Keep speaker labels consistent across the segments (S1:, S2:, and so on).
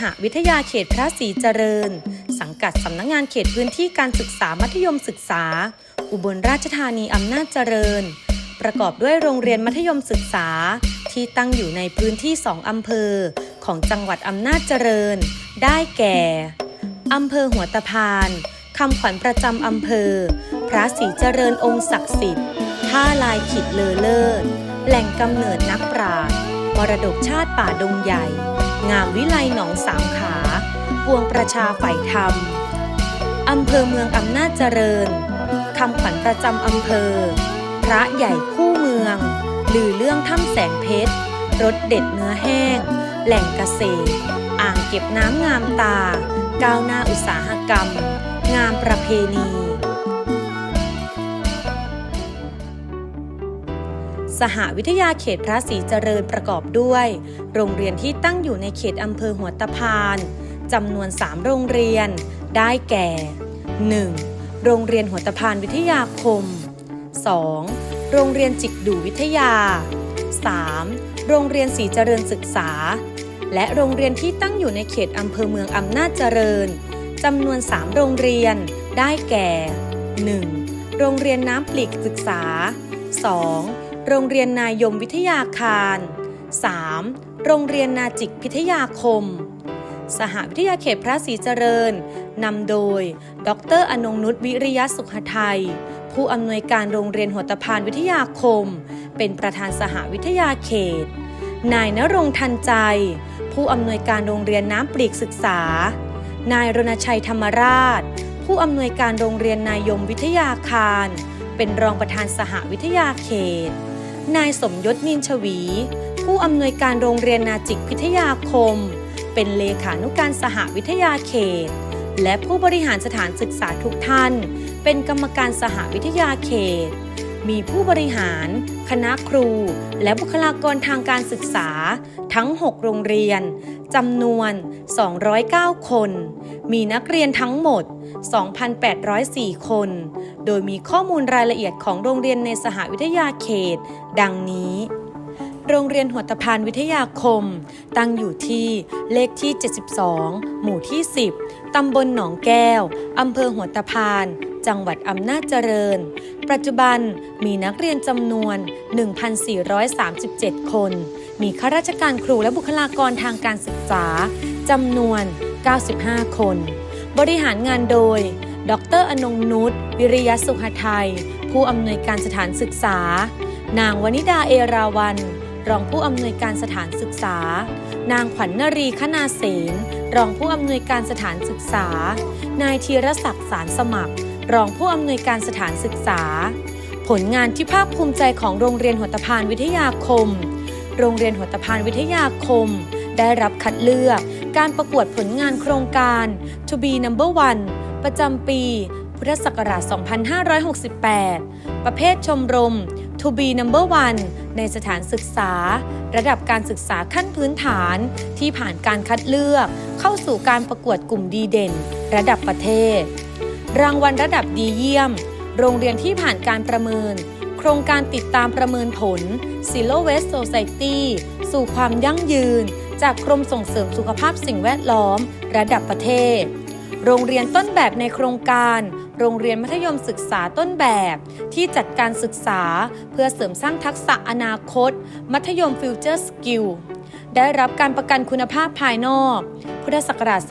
S1: หวิทยาเขตพระศรีเจริญ สังกัดสำนักงงานเขตพื้นที่การศึกษามัธยมศึกษา อุบลราชธานีอำนาจเจริญ ประกอบด้วยโรงเรียนมัธยมศึกษา ที่ตั้งอยู่ในพื้นที่สองอำเภอ ของจังหวัดอำนาจเจริญ ได้แก่อำเภอหัวตะพานคำขวัญประจำอำเภอ พระศรีเจริญองค์ศักดิ์สิทธิ์ท่าลายขิดเลอเลิศแหล่งกำเนิดนักปราชญ์มรดกชาติป่าดงใหญ่ งามวิไลหนองสามขา ปวงประชาฝ่ายธรรม อำเภอเมืองอำนาจเจริญ คำขวัญประจำอำเภอ พระใหญ่คู่เมืองลือเรื่องถ้ำแสงเพชรรสเด็ดเนื้อแห้ง แหล่งเกษตร อ่างเก็บน้ำงามตา ก้าวหน้าอุตสาหกรรม งามประเพณี สหวิทยาเขตพระศรีเจริญประกอบด้วย โรงเรียนที่ตั้งอยู่ในเขตอำเภอหัวตะพานจำนวน 3 โรงเรียน ได้แก่ 1. โรงเรียนหัวตะพานวิทยาคม 2. โรงเรียนจิกดูวิทยา 3. โรงเรียนศรีเจริญศึกษา และโรงเรียนที่ตั้งอยู่ในเขตอำเภอเมืองอำนาจเจริญจำนวน 3 โรงเรียน ได้แก่ 1. โรงเรียนน้ำปลีกศึกษา 2. โรงเรียนนายมวิทยาคาร 3. โรงเรียนนาจิกพิทยาคม สหวิทยาเขตพระศรีเจริญ นำโดย ดรอนงนุชวิริยสุขไทย ผู้อำนวยการโรงเรียนหัวตะพานวิทยาคม เป็นประธานสหวิทยาเขต นายนรงทันใจ ผู้อำนวยการโรงเรียนน้ำปลีกศึกษา นายรณชัยธรรมราช ผู้อำนวยการโรงเรียนนายมวิทยาคารเป็นรองประธานสหวิทยาเขต นายสมยศนินชวี ผู้อำนวยการโรงเรียนนาจิกพิทยาคม เป็นเลขานุการสหวิทยาเขต และผู้บริหารสถานศึกษาทุกท่าน เป็นกรรมการสหวิทยาเขต มีผู้บริหาร คณะครู และบุคลากรทางการศึกษา ทั้ง 6 โรงเรียน จำนวน 209 คน มีนักเรียนทั้งหมด 2,804 คน โดยมีข้อมูลรายละเอียดของโรงเรียนในสหวิทยาเขต ดังนี้โรงเรียนหัวตะพานวิทยาคม ตั้งอยู่ที่เลขที่ 72 หมู่ที่ 10 ตำบลหนองแก้ว อำเภอหัวตะพาน จังหวัดอำนาจเจริญ ปัจจุบันมีนักเรียนจำนวน 1,437 คน มีข้าราชการครูและบุคลากรทางการศึกษาจำนวน 95 คน บริหารงานโดย ดรอนงนุชวิริยสุขไทย ผู้อำนวยการสถานศึกษา นางวนิดาเอราวัน รองผู้อำนวยการสถานศึกษา นางขวัญนรีคณาเสนรองผู้อำนวยการสถานศึกษา นายธีรศักดิ์สารสมัคร รองผู้อำนวยการสถานศึกษา ผลงานที่ภาคภูมิใจของโรงเรียนหัวตะพานวิทยาคม โรงเรียนหัวตะพานวิทยาคม ได้รับคัดเลือกการประกวดผลงานโครงการ To be number one ประจำปี พุทธศักราช 2568 ประเภทชมรม To be number one ในสถานศึกษา ระดับการศึกษาขั้นพื้นฐานที่ผ่านการคัดเลือก เข้าสู่การประกวดกลุ่มดีเด่น ระดับประเทศ รางวัลระดับดีเยี่ยม โรงเรียนที่ผ่านการประเมิน โครงการติดตามประเมินผล Zero Waste Society สู่ความยั่งยืน จากกรมส่งเสริมสุขภาพสิ่งแวดล้อม ระดับประเทศ โรงเรียนต้นแบบในโครงการ โรงเรียนมัธยมศึกษาต้นแบบ ที่จัดการศึกษาเพื่อเสริมสร้างทักษะอนาคต มัธยมฟิวเจอร์สกิลได้รับการประกันคุณภาพภายนอก พุทธศักราช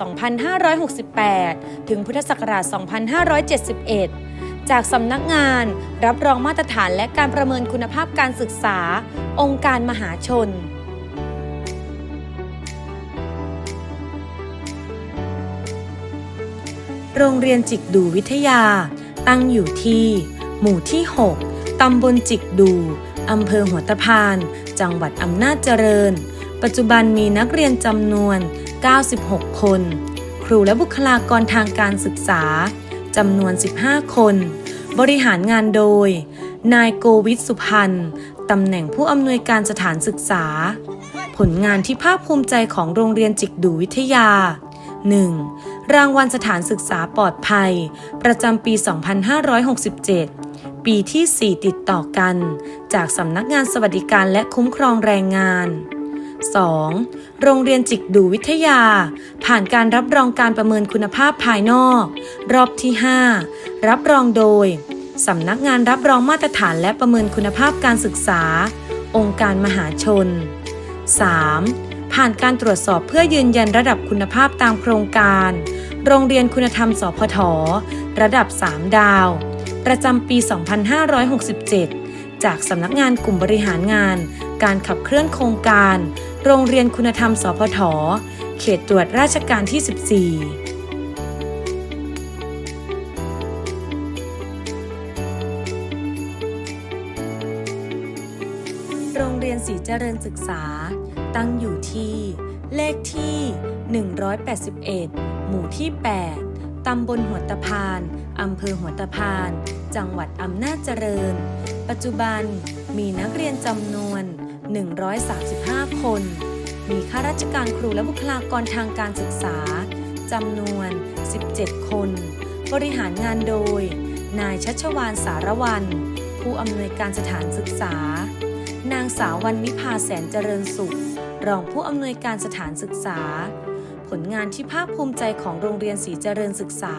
S1: 2568 ถึงพุทธศักราช 2571 จากสำนักงาน รับรองมาตรฐานและการประเมินคุณภาพการศึกษา องค์การมหาชนโรงเรียนจิกดูวิทยา ตั้งอยู่ที่ หมู่ที่ 6 ตำบลจิกดู อำเภอหัวตะพาน จังหวัดอำนาจเจริญ ปัจจุบันมีนักเรียนจำนวน 96 คน ครูและบุคลากรทางการศึกษา จำนวน 15 คน บริหารงานโดย นายโกวิทสุพันธ์ตำแหน่งผู้อำนวยการสถานศึกษา ผลงานที่ภาคภูมิใจของโรงเรียนจิกดูวิทยา 1. รางวัลสถานศึกษาปลอดภัย ประจำปี 2567 ปีที่ 4 ติดต่อกัน จากสำนักงานสวัสดิการและคุ้มครองแรงงาน 2. โรงเรียนจิกดูวิทยา ผ่านการรับรองการประเมินคุณภาพภายนอก รอบที่ 5 รับรองโดย สำนักงานรับรองมาตรฐานและประเมินคุณภาพการศึกษา องค์การมหาชน 3. ผ่านการตรวจสอบเพื่อยืนยันระดับคุณภาพตามโครงการ โรงเรียนคุณธรรมสพท ระดับ 3 ดาว ประจำปี 2567 จากสำนักงานกลุ่มบริหารงาน การขับเคลื่อนโครงการ โรงเรียนคุณธรรมสพท เขตตรวจราชการที่ 14โรงเรียนศรีเจริญศึกษา ตั้งอยู่ที่ เลขที่ 181 หมู่ที่ 8 ตำบลหัวตะพาน อำเภอหัวตะพาน จังหวัดอำนาจเจริญ ปัจจุบันมีนักเรียนจำนวน 135 คน มีข้าราชการครูและบุคลากรทางการศึกษาจำนวน 17 คน บริหารงานโดย นายชัชวานสารวัน ผู้อำนวยการสถานศึกษา นางสาววันวิภาแสนเจริญสุข รองผู้อำนวยการสถานศึกษา ผลงานที่ภาคภูมิใจของโรงเรียนศรีเจริญศึกษา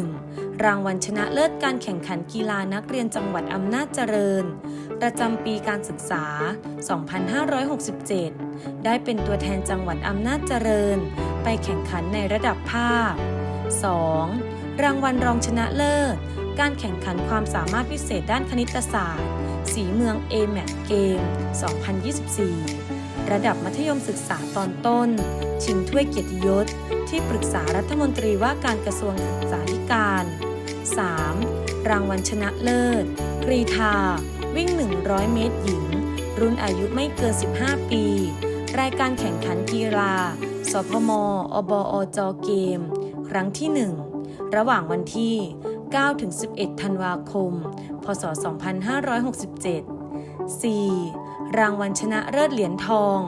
S1: 1. รางวัลชนะเลิศการแข่งขันกีฬานักเรียนจังหวัดอำนาจเจริญ ประจำปีการศึกษา 2567 ได้เป็นตัวแทนจังหวัดอำนาจเจริญ ไปแข่งขันในระดับภาค 2. รางวัลรองชนะเลิศ การแข่งขันความสามารถพิเศษด้านคณิตศาสตร์ สีเมือง a m a t เกม 2024 ระดับมัธยมศึกษาตอนต้น ชิงถ้วยเกียรติยศ ที่ปรึกษารัฐมนตรีว่าการกระทรวงศึกษาธิการ 3. รางวัลชนะเลิศ กรีธา วิ่ง 100 เมตรหญิง รุ่นอายุไม่เกิน 15 ปี รายการแข่งขันกีฬา สพม อบอจเกม ครั้งที่ 1 ระหว่างวันที่ 9-11 ธันวาคม พศ 2567 4. รางวัลชนะเลิศเหรียญทอง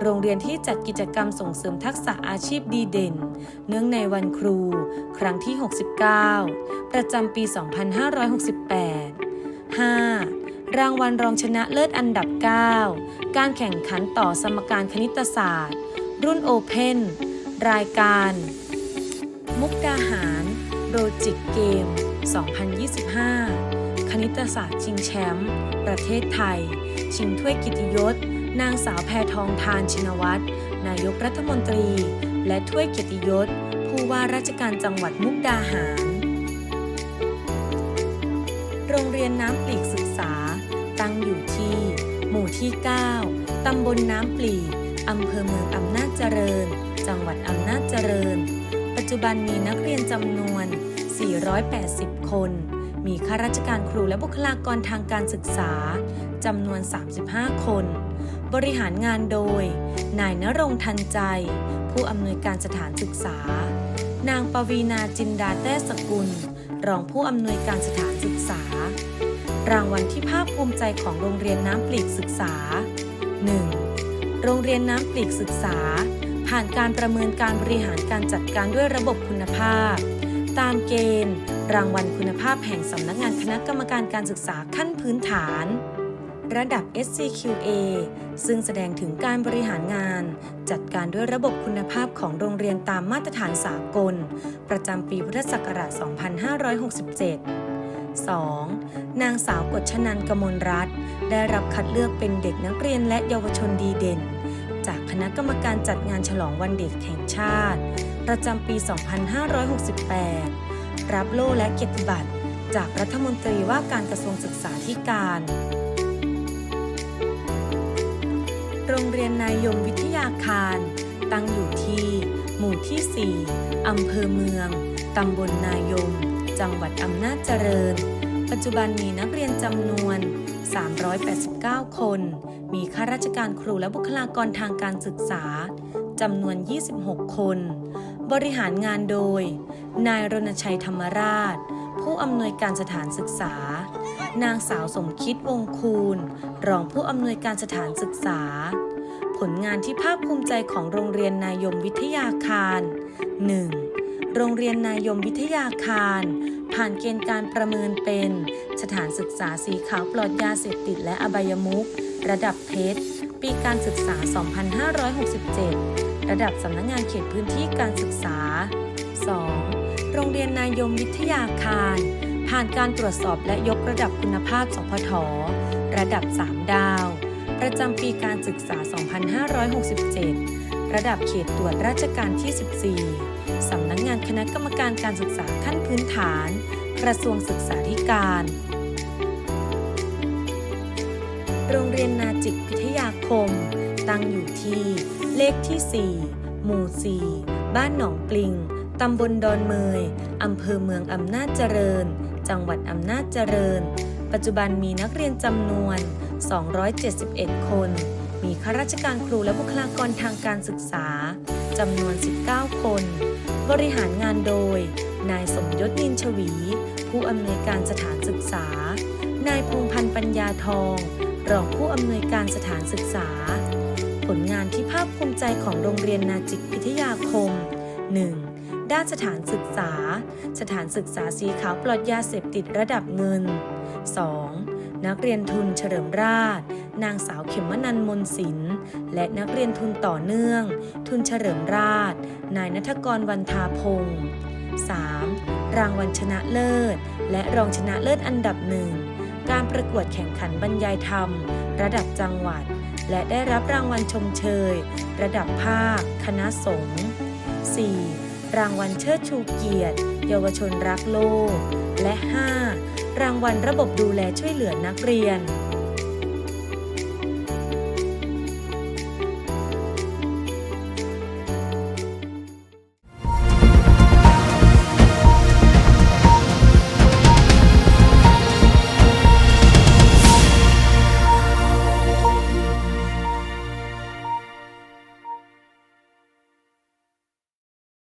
S1: โรงเรียนที่จัดกิจกรรมส่งเสริมทักษะอาชีพดีเด่น เนื่องในวันครู ครั้งที่ 69 ประจำปี 2568 5. รางวัลรองชนะเลิศอันดับ 9 การแข่งขันต่อสมการคณิตศาสตร์ รุ่นโอเพนรายการ มุกดาหารโรจิกเกม 2025 คณิตศาสตร์ชิงแชมป์ประเทศไทย ชิงถ้วยกิติยศ นางสาวแพทองทานชินวัตรนายกรัฐมนตรี และถ้วยเกียรติยศ ผู้ว่าราชการจังหวัดมุกดาหาร โรงเรียนน้ำปลีกศึกษา ตั้งอยู่ที่ หมู่ที่ 9 ตำบลน้ำปลีอำเภอเมืองอำนาจเจริญ จังหวัดอำนาจเจริญ ปัจจุบันมีนักเรียนจำนวน 480 คน มีข้าราชการครูและบุคลากรทางการศึกษาจำนวน 35 คน บริหารงานโดย นายนรงทันใจ ผู้อำนวยการสถานศึกษา นางปวีนาจินดาแต้สกุล รองผู้อำนวยการสถานศึกษา รางวัลที่ภาคภูมิใจของโรงเรียนน้ำปลีกศึกษา 1. โรงเรียนน้ำปลีกศึกษา ผ่านการประเมินการบริหารการจัดการด้วยระบบคุณภาพ ตามเกณฑ์ รางวัลคุณภาพแห่งสำนักงานคณะกรรมการการศึกษาขั้นพื้นฐาน ระดับ SCQA ซึ่งแสดงถึงการบริหารงาน จัดการด้วยระบบคุณภาพของโรงเรียนตามมาตรฐานสากล ประจำปีพุทธศักราช 2567 2. นางสาวกฎชนันกมลรัตน์ได้รับคัดเลือกเป็นเด็กนักเรียนและเยาวชนดีเด่น จากคณะกรรมการจัดงานฉลองวันเด็กแห่งชาติ ประจำปี 2568 รับโล่และเกียรติบัตร จากรัฐมนตรีว่าการกระทรวงศึกษาธิการ โรงเรียนนายยมวิทยาคาร ตั้งอยู่ที่ หมู่ที่ 4 อำเภอเมือง ตำบลนายม จังหวัดอำนาจเจริญ ปัจจุบันมีนักเรียนจำนวน 389 คน มีข้าราชการครูและบุคลากรทางการศึกษาจำนวน 26 คน บริหารงานโดย นายรณชัยธรรมราช ผู้อำนวยการสถานศึกษา นางสาวสมคิดวงคูณ รองผู้อำนวยการสถานศึกษา ผลงานที่ภาคภูมิใจของโรงเรียนนายมวิทยาคาร 1. โรงเรียนนายมวิทยาคาร ผ่านเกณฑ์การประเมินเป็น สถานศึกษาสีขาวปลอดยาเสพติดและอบายมุขระดับเพชร ปีการศึกษา 2567 ระดับสำนักงานเขตพื้นที่การศึกษา 2. โรงเรียนนายมวิทยาคาร ผ่านการตรวจสอบและยกระดับคุณภาพสพทระดับ 3 ดาว ประจำปีการศึกษา 2567 ระดับเขตตรวจราชการที่ 14 สำนักงานคณะกรรมการการศึกษาขั้นพื้นฐาน กระทรวงศึกษาธิการ โรงเรียนนาจิกพิทยาคม ตั้งอยู่ที่ เลขที่ 4 หมู่ 4 บ้านหนองปลิง ตำบลดอนเมย อำเภอเมืองอำนาจเจริญ จังหวัดอำนาจเจริญ ปัจจุบันมีนักเรียนจำนวน 271 คน มีข้าราชการครูและบุคลากรทางการศึกษาจำนวน 19 คน บริหารงานโดย นายสมยศนินชวี ผู้อำนวยการสถานศึกษา นายพงพันธ์ปัญญาทอง รองผู้อำนวยการสถานศึกษา ผลงานที่ภาคภูมิใจของโรงเรียนนาจิกพิทยาคม 1. ด้านสถานศึกษา สถานศึกษาสีขาวปลอดยาเสพติดระดับเงิน 2. นักเรียนทุนเฉลิมราช นางสาวเขมนันมนศิลป์ และนักเรียนทุนต่อเนื่อง ทุนเฉลิมราช นายนัทกรวันทาพงศ์ 3. รางวัลชนะเลิศ และรองชนะเลิศอันดับหนึ่ง การประกวดแข่งขันบรรยายธรรม ระดับจังหวัด และได้รับรางวัลชมเชย ระดับภาค คณะสงฆ์ 4. รางวัลเชิดชูเกียรติ เยาวชนรักโลก และ 5. รางวัลระบบดูแลช่วยเหลือนักเรียน